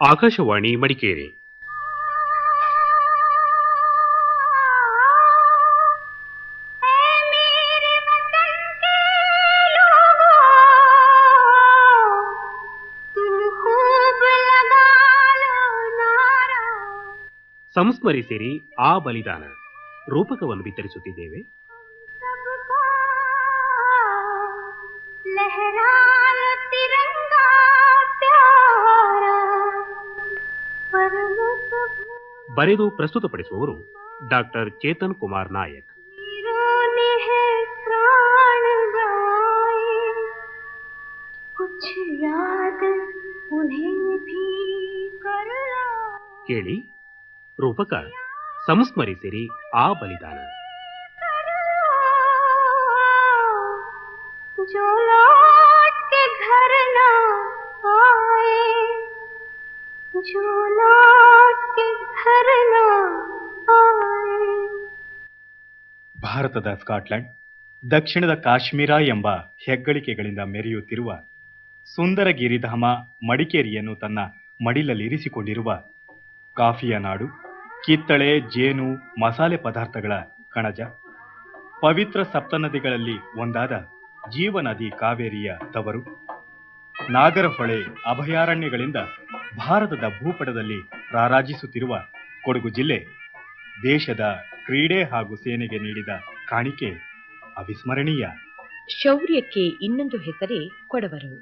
ಆಕಾಶವಾಣಿ ಮಡಿಕೇರಿ. ಸಂಸ್ಮರಿಸಿರಿ ಆ ಬಲಿದಾನ. ರೂಪಕವನ್ನು ವಿತರಿಸುತ್ತಿದ್ದೇವೆ. ಬರೆದು ಪ್ರಸ್ತುತಪಡಿಸುವವರು ಡಾಕ್ಟರ್ ಚೇತನ್ ಕುಮಾರ್ ನಾಯಕ್ कुछ याद उन्हें भी कर लो ಕೇಳಿ ರೂಪಕ ಸಂಸ್ಮರಿಸಿರಿ ಆ ಬಲಿದಾನ जो लौट के ಭಾರತದ ಸ್ಕಾಟ್ಲೆಂಡ್ ದಕ್ಷಿಣದ ಕಾಶ್ಮೀರ ಎಂಬ ಹೆಗ್ಗಳಿಕೆಗಳಿಂದ ಮೆರೆಯುತ್ತಿರುವ ಸುಂದರ ಗಿರಿಧಾಮ ಮಡಿಕೇರಿಯನ್ನು ತನ್ನ ಮಡಿಲಲ್ಲಿರಿಸಿಕೊಂಡಿರುವ ಕಾಫಿಯ ನಾಡು, ಕಿತ್ತಳೆ, ಜೇನು, ಮಸಾಲೆ ಪದಾರ್ಥಗಳ ಕಣಜ, ಪವಿತ್ರ ಸಪ್ತನದಿಗಳಲ್ಲಿ ಒಂದಾದ ಜೀವನದಿ ಕಾವೇರಿಯ ತವರು, ನಾಗರಹೊಳೆ ಅಭಯಾರಣ್ಯಗಳಿಂದ ಭಾರತದ ಭೂಪಟದಲ್ಲಿ ರಾರಾಜಿಸುತ್ತಿರುವ ಕೊಡಗು ಜಿಲ್ಲೆ ದೇಶದ ಕ್ರೀಡೆ ಹಾಗೂ ಸೇನೆಗೆ ನೀಡಿದ ಕಾಣಿಕೆ ಅವಿಸ್ಮರಣೀಯ. ಶೌರ್ಯಕ್ಕೆ ಇನ್ನೊಂದು ಹೆಸರೇ ಕೊಡವರು.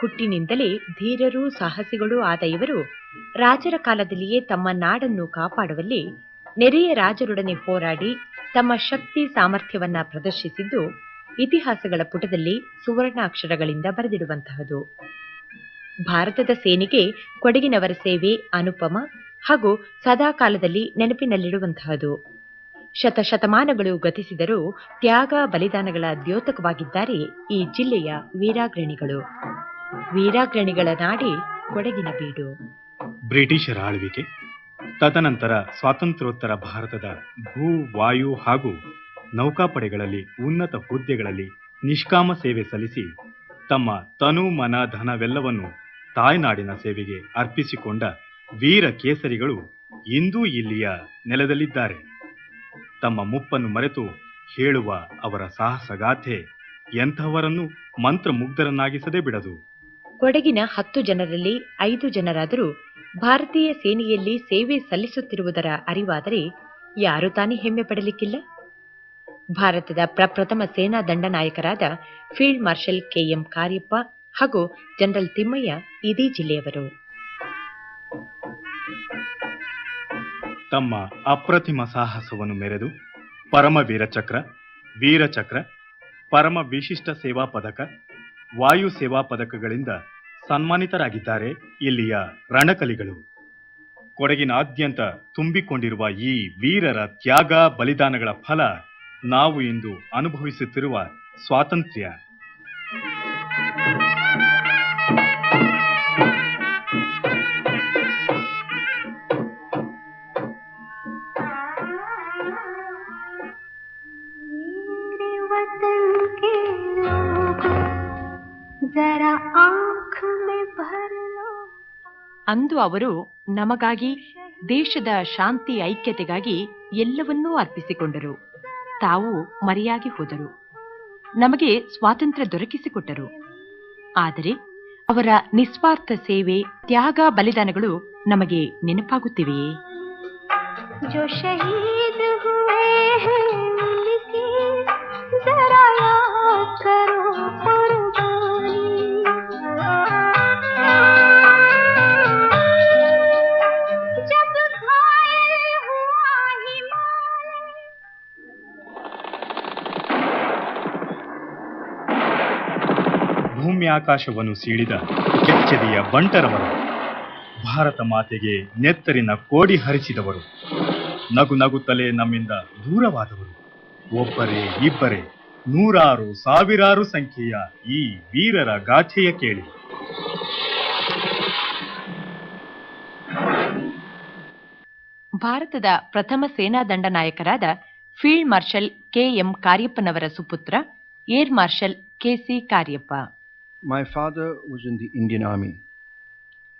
ಹುಟ್ಟಿನಿಂದಲೇ ಧೀರರೂ, ಸಾಹಸಿಗಳೂ ಆದ ಇವರು ರಾಜರ ಕಾಲದಲ್ಲಿಯೇ ತಮ್ಮ ನಾಡನ್ನು ಕಾಪಾಡುವಲ್ಲಿ ನೆರೆಯ ರಾಜರೊಡನೆ ಹೋರಾಡಿ ತಮ್ಮ ಶಕ್ತಿ ಸಾಮರ್ಥ್ಯವನ್ನ ಪ್ರದರ್ಶಿಸಿದ್ದು ಇತಿಹಾಸಗಳ ಪುಟದಲ್ಲಿ ಸುವರ್ಣಾಕ್ಷರಗಳಿಂದ ಬರೆದಿಡುವಂತಹದು. ಭಾರತದ ಸೇನೆಗೆ ಕೊಡಗಿನವರ ಸೇವೆ, ಅನುಪಮ ಹಾಗೂ ಸದಾಕಾಲದಲ್ಲಿ ನೆನಪಿನಲ್ಲಿಡುವಂತಹದು. ಶತಶತಮಾನಗಳು ಗತಿಸಿದರೂ ತ್ಯಾಗ ಬಲಿದಾನಗಳ ದ್ಯೋತಕವಾಗಿದ್ದಾರೆ ಈ ಜಿಲ್ಲೆಯ ವೀರಾಗ್ರಣಿಗಳು. ವೀರಾಗ್ರಣಿಗಳ ನಾಡಿ ಕೊಡಗಿನ ಬೀಡು. ಬ್ರಿಟಿಷರ ಆಳ್ವಿಕೆ, ತದನಂತರ ಸ್ವಾತಂತ್ರ್ಯೋತ್ತರ ಭಾರತದ ಭೂ, ವಾಯು ಹಾಗೂ ನೌಕಾಪಡೆಗಳಲ್ಲಿ ಉನ್ನತ ಹುದ್ದೆಗಳಲ್ಲಿ ನಿಷ್ಕಾಮ ಸೇವೆ ಸಲ್ಲಿಸಿ ತಮ್ಮ ತನು ಮನ ಧನವೆಲ್ಲವನ್ನು ತಾಯ್ನಾಡಿನ ಸೇವೆಗೆ ಅರ್ಪಿಸಿಕೊಂಡ ವೀರ ಕೇಸರಿಗಳು ಇಂದೂ ಇಲ್ಲಿಯ ನೆಲದಲ್ಲಿದ್ದಾರೆ. ತಮ್ಮ ಮುಪ್ಪನ್ನು ಮರೆತು ಹೇಳುವ ಅವರ ಸಾಹಸಗಾಥೆ ಎಂಥವರನ್ನು ಮಂತ್ರಮುಗ್ಧರನ್ನಾಗಿಸದೆ ಬಿಡದು. ಕೊಡಗಿನ ಹತ್ತು ಜನರಲ್ಲಿ ಐದು ಜನರಾದರೂ ಭಾರತೀಯ ಸೇನೆಯಲ್ಲಿ ಸೇವೆ ಸಲ್ಲಿಸುತ್ತಿರುವುದರ ಅರಿವಾದರೆ ಯಾರು ತಾನೇ ಹೆಮ್ಮೆ ಪಡಲಿಕ್ಕಿಲ್ಲ. ಭಾರತದ ಪ್ರಪ್ರಥಮ ಸೇನಾ ದಂಡನಾಯಕರಾದ ಫೀಲ್ಡ್ ಮಾರ್ಷಲ್ ಕೆಎಂ ಕಾರ್ಯಪ್ಪ ಹಾಗೂ ಜನರಲ್ ತಿಮ್ಮಯ್ಯ ಇದೇ ಜಿಲ್ಲೆಯವರು. ತಮ್ಮ ಅಪ್ರತಿಮ ಸಾಹಸವನ್ನು ಮೆರೆದು ಪರಮ ಚಕ್ರ ವೀರಚಕ್ರ, ಪರಮ ವಿಶಿಷ್ಟ ಸೇವಾ ಪದಕ, ವಾಯು ಸೇವಾ ಪದಕಗಳಿಂದ ಸನ್ಮಾನಿತರಾಗಿದ್ದಾರೆ ಇಲ್ಲಿಯ ರಣಕಲಿಗಳು. ಕೊಡಗಿನಾದ್ಯಂತ ತುಂಬಿಕೊಂಡಿರುವ ಈ ವೀರರ ತ್ಯಾಗ ಬಲಿದಾನಗಳ ಫಲ ನಾವು ಇಂದು ಅನುಭವಿಸುತ್ತಿರುವ ಸ್ವಾತಂತ್ರ್ಯ. ಅಂದು ಅವರು ನಮಗಾಗಿ ದೇಶದ ಶಾಂತಿ ಐಕ್ಯತೆಗಾಗಿ ಎಲ್ಲವನ್ನೂ ಅರ್ಪಿಸಿಕೊಂಡರು. ತಾವು ಮರೆಯಾಗಿ ಹೋದರು. ನಮಗೆ ಸ್ವಾತಂತ್ರ್ಯ ದೊರಕಿಸಿಕೊಟ್ಟರು. ಆದರೆ ಅವರ ನಿಸ್ವಾರ್ಥ ಸೇವೆ, ತ್ಯಾಗ, ಬಲಿದಾನಗಳು ನಮಗೆ ನೆನಪಾಗುತ್ತಿವೆಯೇ? जो ಭೂಮಿ ಆಕಾಶವನ್ನು ಸೀಳಿದ ಕೆಚ್ಚೆದೆಯ ಬಂಟರವರು, ಭಾರತ ಮಾತೆಗೆ ನೆತ್ತರಿನ ಕೋಡಿ ಹರಿಸಿದವರು, ನಗು ನಗುತ್ತಲೇ ನಮ್ಮಿಂದ ದೂರವಾದವರು. ಒಬ್ಬರೇ ಇಬ್ಬರೇ, ನೂರಾರು ಸಾವಿರಾರು ಸಂಖ್ಯೆಯ ಈ ವೀರರ ಗಾಥೆಯ ಕೇಳಿ. ಭಾರತದ ಪ್ರಥಮ ಸೇನಾ ದಂಡನಾಯಕರಾದ ಫೀಲ್ಡ್ ಮಾರ್ಷಲ್ ಕೆ ಎಂ ಕಾರ್ಯಪ್ಪನವರ ಸುಪುತ್ರ, air marshal KC Cariappa. My father was in the Indian Army.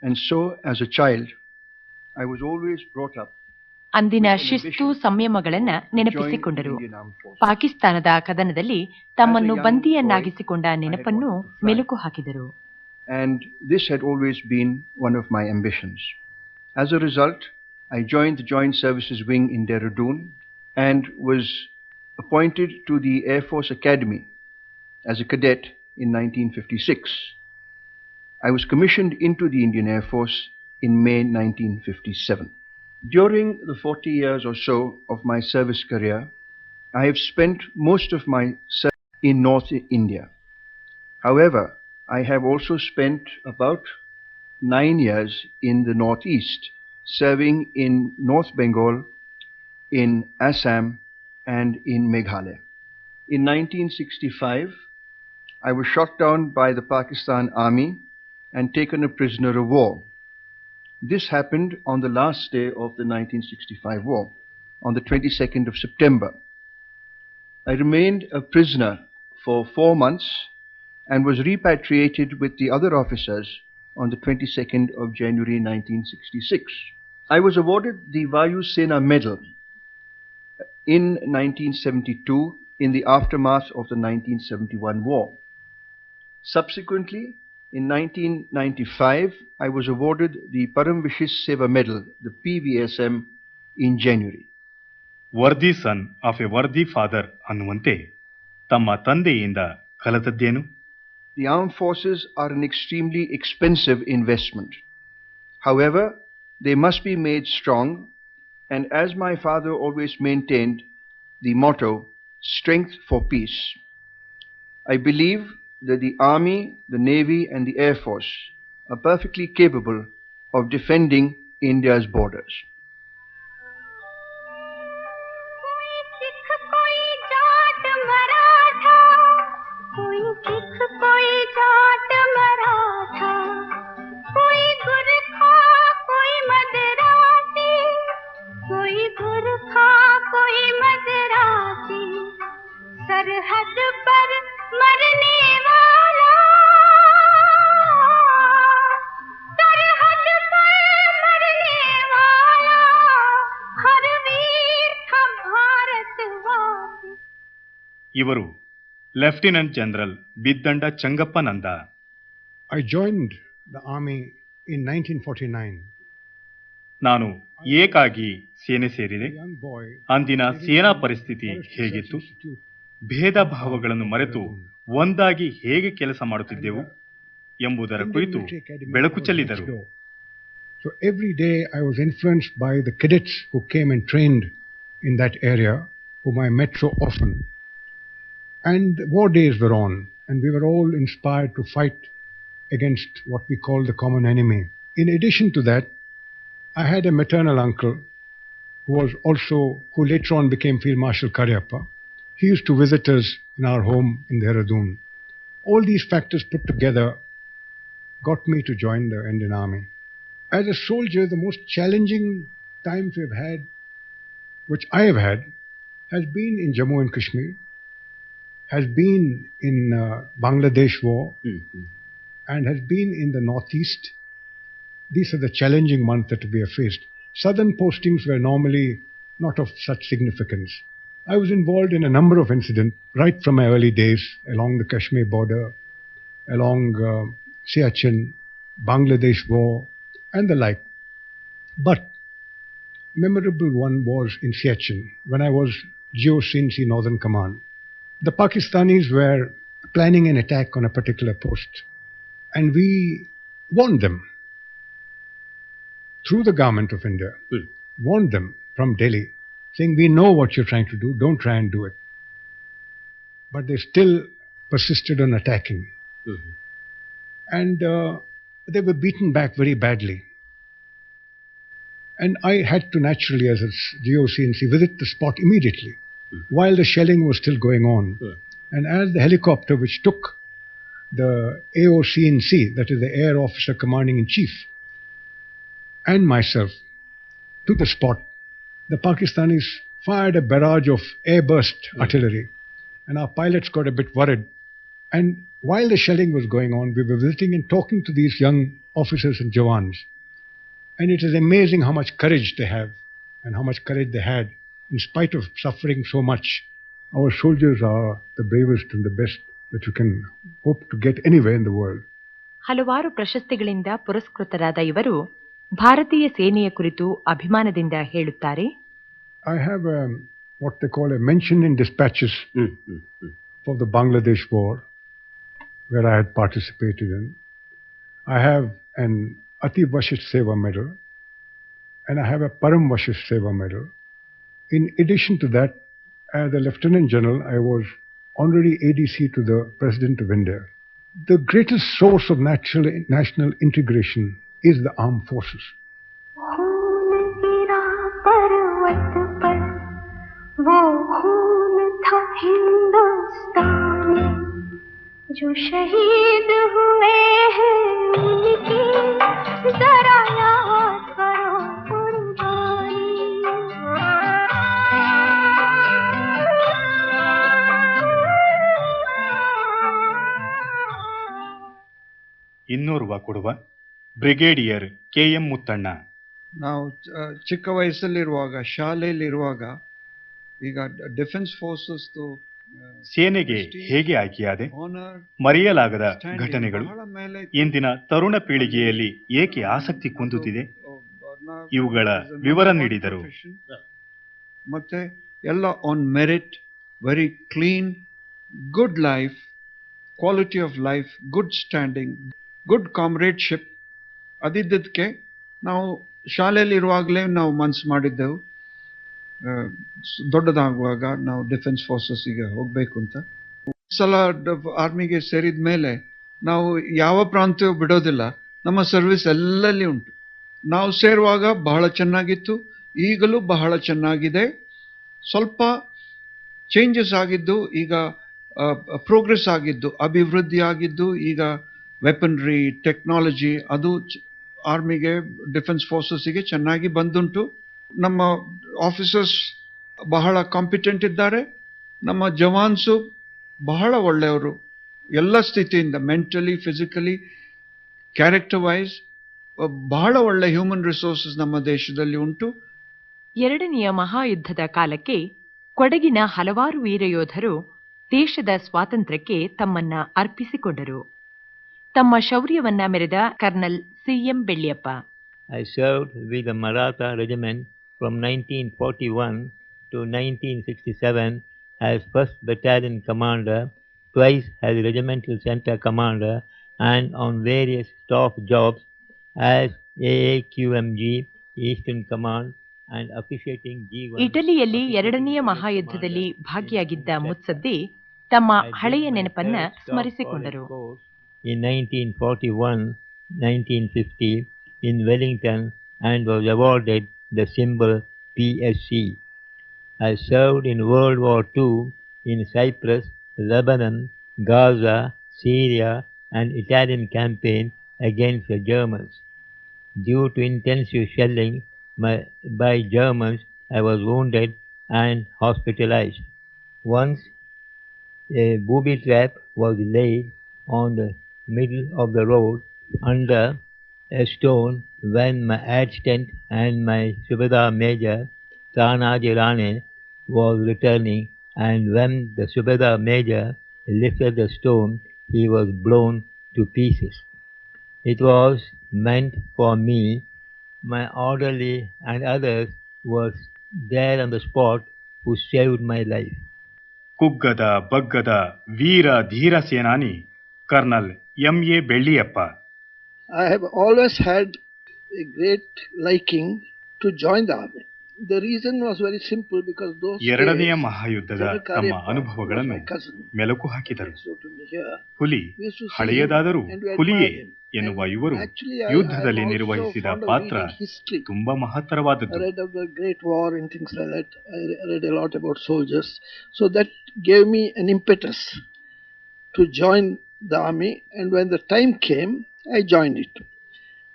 And so, as a child, I was always brought up ಅಂದಿನ ಶಿಸ್ತು ಸಂಯಮಗಳನ್ನ to join the ನೆನಪಿಸಿಕೊಂಡರು Indian Armed Forces. ಪಾಕಿಸ್ತಾನದ ಕದನದಲ್ಲಿ ತಮ್ಮನ್ನು ಬಂದಿಯನ್ನಾಗಿಸಿಕೊಂಡ ನೆನಪನ್ನು ಮೆಲುಕು ಹಾಕಿದರು and this had always been one of my ambitions. As a result, I joined the Joint Services Wing in Dehradun and was appointed to the Air Force Academy as a cadet in 1956. I was commissioned into the Indian Air Force in May 1957. During the 40 years or so of my service career, I have spent most of my service in North India. However, I have also spent about nine years in the Northeast, serving in North Bengal, in Assam, and in Meghalaya. In 1965, I was shot down by the Pakistan Army and taken a prisoner of war. This happened on the last day of the 1965 war, on the 22nd of September. I remained a prisoner for four months and was repatriated with the other officers on the 22nd of January 1966. I was awarded the Vayu Sena Medal in 1972 in the aftermath of the 1971 war. Subsequently, in 1995, I was awarded the Param Vishis Seva Medal, the PVSM, in January. Worthy son of a worthy father ಅನ್ನುವಂತೆ ತಮ್ಮ ತಂದೆಯಿಂದ ಕಲಿತದ್ದೇನು The armed forces are an extremely expensive investment. However, they must be made strong, and as my father always maintained the motto, strength for peace. I believe that the Army, the Navy, and the Air Force are perfectly capable of defending India's borders. ಇವರು lieutenant general Biddanda ಚಂಗಪ್ಪನಂದ I joined the army in 1949. ನಾನು ಏಕಾಗಿ ಸೇನೆ ಸೇರಿದೆ. ಅಂದಿನ ಸೇನಾ ಪರಿಸ್ಥಿತಿ ಹೇಗಿತ್ತು ಭೇದ ಭಾವಗಳನ್ನು ಮರೆತು ಒಂದಾಗಿ ಹೇಗೆ ಕೆಲಸ ಮಾಡುತ್ತಿದ್ದೆವು ಎಂಬುದರ ಕುರಿತು ಬೆಳಕು ಚೆಲ್ಲಿದರು So every day I was influenced by the cadets who came and trained in that area, whom I met so often. And war days were on, and we were all inspired to fight against what we call the common enemy. In addition to that, I had a maternal uncle who was also, who later on became Field Marshal Karyappa. He used to visit us in our home in Dehradun. All these factors put together got me to join the Indian Army. As a soldier, the most challenging times we've had, which I have had, has been in Jammu and Kashmir, has been in uh, Bangladesh war, and has been in the Northeast. These are the challenging ones that we have faced. Southern postings were normally not of such significance. I was involved in a number of incidents right from my early days along the Kashmir border, along uh, Siachen, Bangladesh war, and the like. But memorable one was in Siachen when I was GOCNC Northern Command. The Pakistanis were planning an attack on a particular post, and we warned them through the government of India, Hmm. warned them from Delhi, saying, We know what you're trying to do, don't try and do it. But they still persisted on attacking. And uh, they were beaten back very badly. And I had to naturally, as a GOCNC, visit the spot immediately while the shelling was still going on. And as the helicopter which took the AOCNC, that is the Air Officer Commanding in Chief, and myself to the spot, the Pakistanis fired a barrage of airburst artillery. And our pilots got a bit worried And while the shelling was going on, we were visiting and talking to these young officers and jawans. And it is amazing how much courage they have and how much courage they had in spite of suffering so much. Our soldiers are the bravest and the best that you can hope to get anywhere in the world. ಹಲವಾರು ಪ್ರಶಸ್ತಿಗಳಿಂದ ಪುರಸ್ಕೃತರಾದ ಇವರು ಭಾರತೀಯ ಸೇನೆಯ ಕುರಿತು ಅಭಿಮಾನದಿಂದ ಹೇಳುತ್ತಾರೆ I have um, what they call a mention in dispatches hmm hmm hmm for the Bangladesh war, where I had participated in. I have an Ati Vashish Seva medal, and I have a Param Vashish Seva medal. In addition to that, as a Lieutenant General, I was honorary ADC to the President of India. The greatest source of natural, national integration is the armed forces. खून गिरा पर्वत पर वो खून था हिंदुस्तानी जो शहीद हुए हैं ಇನ್ನೋರ್ವ ಕೊಡುವ ಬ್ರಿಗೇಡಿಯರ್ ಕೆ ಎಂ ಮುತ್ತಣ್ಣ. ನಾವು ಚಿಕ್ಕ ವಯಸ್ಸಲ್ಲಿರುವಾಗ ಶಾಲೆಯಲ್ಲಿರುವಾಗ ಈಗ ಡಿಫೆನ್ಸ್ ಫೋರ್ಸಸ್ ಸೇನೆಗೆ ಹೇಗೆ ಆಯ್ಕೆಯಾದೆ? ಮರೆಯಲಾಗದ ಘಟನೆಗಳು ಇಂದಿನ ತರುಣ ಪೀಳಿಗೆಯಲ್ಲಿ ಏಕೆ ಆಸಕ್ತಿ ಕುಂದುತ್ತಿದೆ? ಇವುಗಳ ವಿವರ ನೀಡಿದರು. ಮತ್ತೆ ಎಲ್ಲ on merit very clean good life quality of life good standing good comradeship ಅದಿದ್ದಕ್ಕೆ ನಾವು ಶಾಲೆಯಲ್ಲಿ ಇರುವಾಗಲೇ ನಾವು ಮನ್ಸು ಮಾಡಿದ್ದೆವು. ದೊಡ್ಡದಾಗುವಾಗ ನಾವು ಡಿಫೆನ್ಸ್ ಫೋರ್ಸಸ್ಸಿಗೆ ಹೋಗಬೇಕು ಅಂತ. ಸಲ ಆರ್ಮಿಗೆ ಸೇರಿದ ಮೇಲೆ ನಾವು ಯಾವ ಪ್ರಾಂತ್ಯವೂ ಬಿಡೋದಿಲ್ಲ. ನಮ್ಮ ಸರ್ವಿಸ್ ಎಲ್ಲಲ್ಲಿ ಉಂಟು. ನಾವು ಸೇರುವಾಗ ಬಹಳ ಚೆನ್ನಾಗಿತ್ತು. ಈಗಲೂ ಬಹಳ ಚೆನ್ನಾಗಿದೆ. ಸ್ವಲ್ಪ ಚೇಂಜಸ್ ಆಗಿದ್ದು, ಈಗ ಪ್ರೋಗ್ರೆಸ್ ಆಗಿದ್ದು, ಅಭಿವೃದ್ಧಿ ಆಗಿದ್ದು, ಈಗ ವೆಪನ್ರಿ ಟೆಕ್ನಾಲಜಿ ಅದು ಆರ್ಮಿಗೆ ಡಿಫೆನ್ಸ್ ಫೋರ್ಸಸ್ಸಿಗೆ ಚೆನ್ನಾಗಿ ಬಂದುಂಟು. ನಮ್ಮ ಆಫೀಸರ್ಸ್ ಬಹಳ ಕಾಂಪಿಟೆಂಟ್ ಇದ್ದಾರೆ. ನಮ್ಮ ಜವಾನ್ಸು ಬಹಳ ಒಳ್ಳೆಯವರು. ಎಲ್ಲ ಸ್ಥಿತಿಯಿಂದ ಮೆಂಟಲಿ ಫಿಸಿಕಲಿ ಕ್ಯಾರೆಕ್ಟರ್ ವೈಸ್ ಬಹಳ ಒಳ್ಳೆ ಹ್ಯೂಮನ್ ರಿಸೋರ್ಸಸ್ ನಮ್ಮ ದೇಶದಲ್ಲಿ ಉಂಟು. ಎರಡನೆಯ ಮಹಾಯುದ್ಧದ ಕಾಲಕ್ಕೆ ಕೊಡಗಿನ ಹಲವಾರು ವೀರಯೋಧರು ದೇಶದ ಸ್ವಾತಂತ್ರ್ಯಕ್ಕೆ ತಮ್ಮನ್ನ ಅರ್ಪಿಸಿಕೊಂಡರು. ತಮ್ಮ ಶೌರ್ಯವನ್ನ ಮೆರೆದ colonel C M Belliappa. I serve with Maratha regiment from nineteen forty one to nineteen sixty seven as first battalion commander twice as regimental centre commander and on various staff jobs as A Q command G eastern command ಇಟಲಿಯಲ್ಲಿ ಎರಡನೆಯ ಮಹಾಯುದ್ಧದಲ್ಲಿ ಭಾಗಿಯಾಗಿದ್ದ ಮುತ್ಸದ್ದಿ ತಮ್ಮ ಹಳೆಯ ನೆನಪನ್ನ ಸ್ಮರಿಸಿಕೊಂಡರು. In 1941 1950 in Wellington and was awarded the symbol PSC. I served in World War II in Cyprus, Lebanon, Gaza, Syria, and Italian campaign against the Germans. Due to intensive shelling my, by Germans, I was wounded and hospitalized. Once a booby trap was laid on the middle of the road under a stone when my adjutant and my Subedar Major Tanaji Rane was returning and when the Subedar Major lifted the stone he was blown to pieces. It was meant for me. My orderly and others were there on the spot who saved my life. Kuggada, Baggada, Veera, Dheera Senani colonel M A Belliappa. I have always had a great liking to join the army the reason was very simple because those ಎರಡನೇ ಮಹಾಯುದ್ಧದ ತಮ್ಮ ಅನುಭವಗಳನ್ನು ಮೆಲುಕು ಹಾಕಿದರು. ಹುಲಿ ಹಳೆಯದಾದರೂ ಹುಲಿಯೇ ಎನ್ನುವ ಇವರು ಯುದ್ಧದಲ್ಲಿ ನಿರ್ವಹಿಸಿದ ಪಾತ್ರ ತುಂಬಾ ಮಹತ್ತರವಾದದ್ದು. Read of the great war and things like that lot soldiers so that gave me an impetus to join the army. And when the time came, I joined it.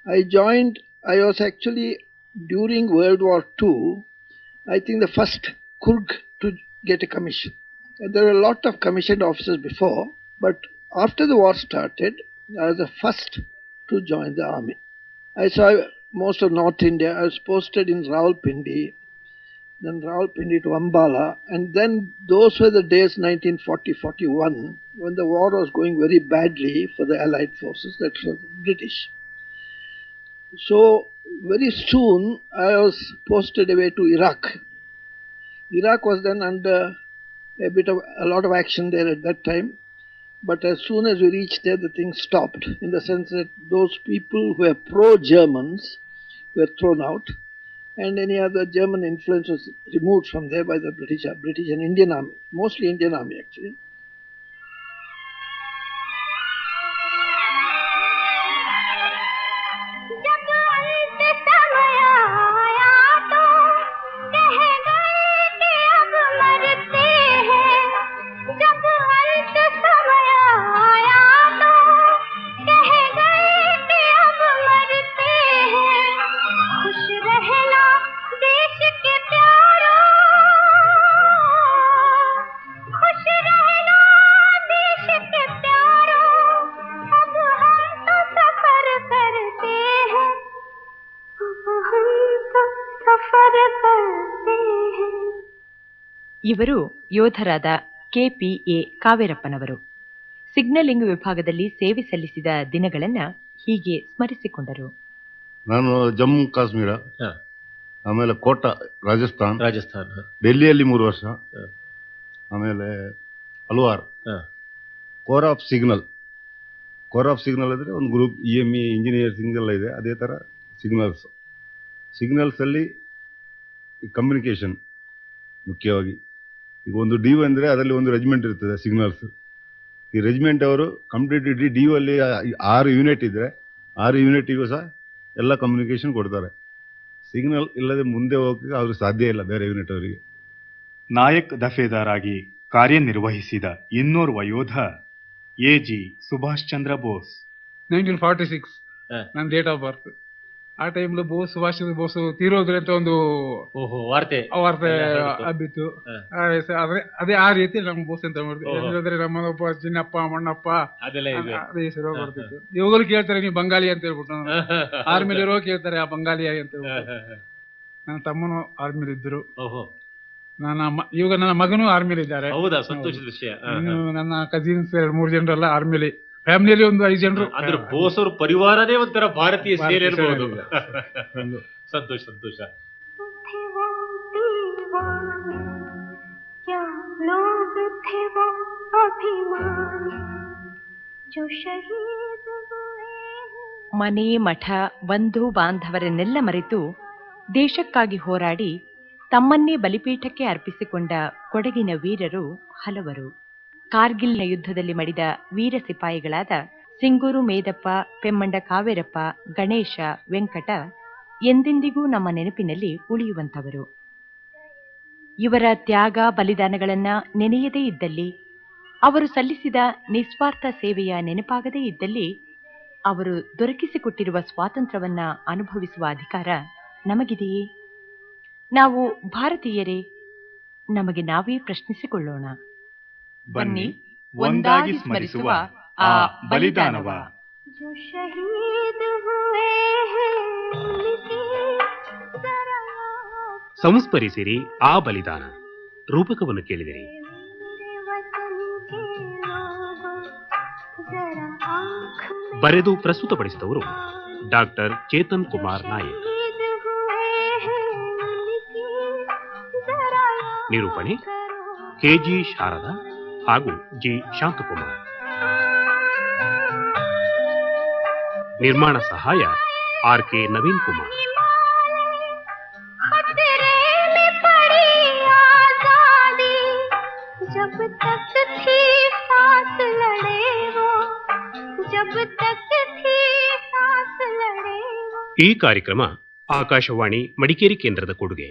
I joined, I was actually during World War II, I think the first Kurg to get a commission. And there were a lot of commissioned officers before, but after the war started, I was the first to join the army. I saw most of North India. I was posted in Rawalpindi, then Rawalpindi to Ambala, and then those were the days 1940-41 when the war was going very badly for the Allied forces, that was British. So very soon I was posted away to Iraq. Iraq was then under a bit of a lot of action there at that time. But as soon as we reached there, the thing stopped in the sense that those people who were pro Germans were thrown out, and any other German influence was removed from there by the British, British and Indian army, mostly Indian army actually. ಇವರು ಯೋಧರಾದ kPa ಕಾವೇರಪ್ಪನವರು. Signalling ವಿಭಾಗದಲ್ಲಿ ಸೇವೆ ಸಲ್ಲಿಸಿದ ದಿನಗಳನ್ನ ಹೀಗೆ ಸ್ಮರಿಸಿಕೊಂಡರು. ನಾನು ಜಮ್ಮು ಕಾಶ್ಮೀರ ಹ. ಆಮೇಲೆ ಕೋಟಾ ರಾಜಸ್ಥಾನ್ ರಾಜಸ್ಥಾನ್. ಡೆಲ್ಲಿಯಲ್ಲಿ ಮೂರು ವರ್ಷ ಆಮೇಲೆ ಅಲ್ವಾರ್ ಹ. Corps of signal corps of signal ಅಂದರೆ ಒಂದು group E M E engineer signal ಇದೆ ಅದೇ ಥರ ಸಿಗ್ನಲ್ಸ್ ಸಿಗ್ನಲ್ಸಲ್ಲಿ ಕಮ್ಯುನಿಕೇಷನ್ ಮುಖ್ಯವಾಗಿ. ಈಗ ಒಂದು ಡಿ ಅಂದರೆ ಅದರಲ್ಲಿ ಒಂದು ರೆಜಿಮೆಂಟ್ ಇರ್ತದೆ ಸಿಗ್ನಲ್ಸ್ ಈ ರೆಜಿಮೆಂಟ್ ಅವರು ಕಂಪ್ಲೀಟ್ ಇಡೀ ಡಿ ಅಲ್ಲಿ ಆರು ಯೂನಿಟ್ ಇದ್ದರೆ ಆರು ಯೂನಿಟಿಗೂ ಸಹ ಎಲ್ಲ ಕಮ್ಯುನಿಕೇಷನ್ ಕೊಡ್ತಾರೆ. ಸಿಗ್ನಲ್ ಇಲ್ಲದೆ ಮುಂದೆ ಹೋಗಕ್ಕೆ ಅವ್ರಿಗೆ ಸಾಧ್ಯ ಇಲ್ಲ ಬೇರೆ ಯೂನಿಟ್ ಅವರಿಗೆ. ನಾಯಕ್ ದಫೇದಾರಾಗಿ ಕಾರ್ಯನಿರ್ವಹಿಸಿದ ಇನ್ನೋರ್ವ ವಯೋಧ A G Subhash Chandra Bose. Nineteen forty six ನನ್ನ ಡೇಟ್ ಆಫ್ ಬರ್ತ್ ಆ ಟೈಮ್ಲು ಬೋಸ್ ಸುಭಾಷ್ ಚಂದ್ರ ಬೋಸ್ ತೀರೋದ್ರೆ ಅಂತ ಒಂದು ಓಹೋ ವಾರ್ತೆ. ವಾರ್ತೆ. ಹಬ್ಬಿತ್ತು. ಅದೇ ಆ ರೀತಿ ನಮ್ಮ ಬೋಸ್ ಅಂತ ಮಾಡ್ತೀವಿ ಇಲ್ಲಂದ್ರೆ ನಮ್ಮನೊಬ್ಬ ಚಿನ್ನಪ್ಪ ಮಣ್ಣಪ್ಪ ಅದೇ ಹೆಸರು ಬರ್ತಿತ್ತು. ಇವಾಗಲೂ ಕೇಳ್ತಾರೆ ನೀವು ಬಂಗಾಲಿ ಅಂತ ಹೇಳ್ಬಿಟ್ಟು ಆರ್ಮಿಲಿ ಇರೋ ಕೇಳ್ತಾರೆ ಆ ಬಂಗಾಲಿ ಅಂತ ಹೇಳ್ಬಿಟ್ಟು. ನನ್ನ ತಮ್ಮನು ಆರ್ಮಿಲಿ ಇದ್ರು ನನ್ನ ಇವಾಗ ನನ್ನ ಮಗನೂ ಆರ್ಮಿಲಿ ಇದ್ದಾರೆ ಹೌದಾ? ಸಂತೋಷದ ವಿಷಯ. ನನ್ನ ಕಸಿನ್ಸ್ ಎರಡು ಮೂರು ಜನರೆಲ್ಲ ಆರ್ಮಿಲಿ ಫ್ಯಾಮಿಲಿಯಲ್ಲಿ ಒಂದು ಐದು ಜನರು. ಅಂದ್ರೆ ಬೋಸ್ ಅವ್ರ ಪರಿವಾರನೇ ಒಂಥರ ಭಾರತೀಯ ಸೇರಿ ಇರಬಹುದು ಸಂತೋಷ ಸಂತೋಷ. ಮನೆ ಮಠ ಬಂಧು ಬಾಂಧವರನ್ನೆಲ್ಲ ಮರೆತು ದೇಶಕ್ಕಾಗಿ ಹೋರಾಡಿ ತಮ್ಮನ್ನೇ ಬಲಿಪೀಠಕ್ಕೆ ಅರ್ಪಿಸಿಕೊಂಡ ಕೊಡಗಿನ ವೀರರು ಹಲವರು. ಕಾರ್ಗಿಲ್ನ ಯುದ್ಧದಲ್ಲಿ ಮಡಿದ ವೀರ ಸಿಪಾಯಿಗಳಾದ ಸಿಂಗೂರು ಮೇದಪ್ಪ, ಪೆಮ್ಮಂಡ ಕಾವೇರಪ್ಪ, ಗಣೇಶ, ವೆಂಕಟ ಎಂದೆಂದಿಗೂ ನಮ್ಮ ನೆನಪಿನಲ್ಲಿ ಉಳಿಯುವಂಥವರು. ಇವರ ತ್ಯಾಗ ಬಲಿದಾನಗಳನ್ನು ನೆನೆಯದೇ ಇದ್ದಲ್ಲಿ, ಅವರು ಸಲ್ಲಿಸಿದ ನಿಸ್ವಾರ್ಥ ಸೇವೆಯ ನೆನಪಾಗದೇ ಇದ್ದಲ್ಲಿ, ಅವರು ದೊರಕಿಸಿಕೊಟ್ಟಿರುವ ಸ್ವಾತಂತ್ರ್ಯವನ್ನ ಅನುಭವಿಸುವ ಅಧಿಕಾರ ನಮಗಿದೆಯೇ? ನಾವು ಭಾರತೀಯರೇ, ನಮಗೆ ನಾವೇ ಪ್ರಶ್ನಿಸಿಕೊಳ್ಳೋಣ. ಬನ್ನಿ ಒಂದಾಗಿ ಸ್ಮರಿಸುವ ಆ ಬಲಿದಾನವ. ಸಂಸ್ಮರಿಸಿರಿ ಆ ಬಲಿದಾನ. ರೂಪಕವನ್ನು ಕೇಳಿದಿರಿ. ಬರೆದು ಪ್ರಸ್ತುತಪಡಿಸಿದವರು ಡಾಕ್ಟರ್ ಚೇತನ್ ಕುಮಾರ್ ನಾಯಕ್. ನಿರೂಪಣೆ ಕೆಜಿ ಶಾರದಾ ಹಾಗೂ ಜಿ ಶಾಂತಕುಮಾರ್ ನಿರ್ಮಾಣ ಸಹಾಯ ಆರ್ ಕೆ ನವೀನ್ ಕುಮಾರ್ खतरे में पड़ी आजादी जब तक थी सांस लड़े वो जब तक थी सांस लड़े वो ಈ ಕಾರ್ಯಕ್ರಮ ಆಕಾಶವಾಣಿ ಮಡಿಕೇರಿ ಕೇಂದ್ರದ ಕೊಡುಗೆ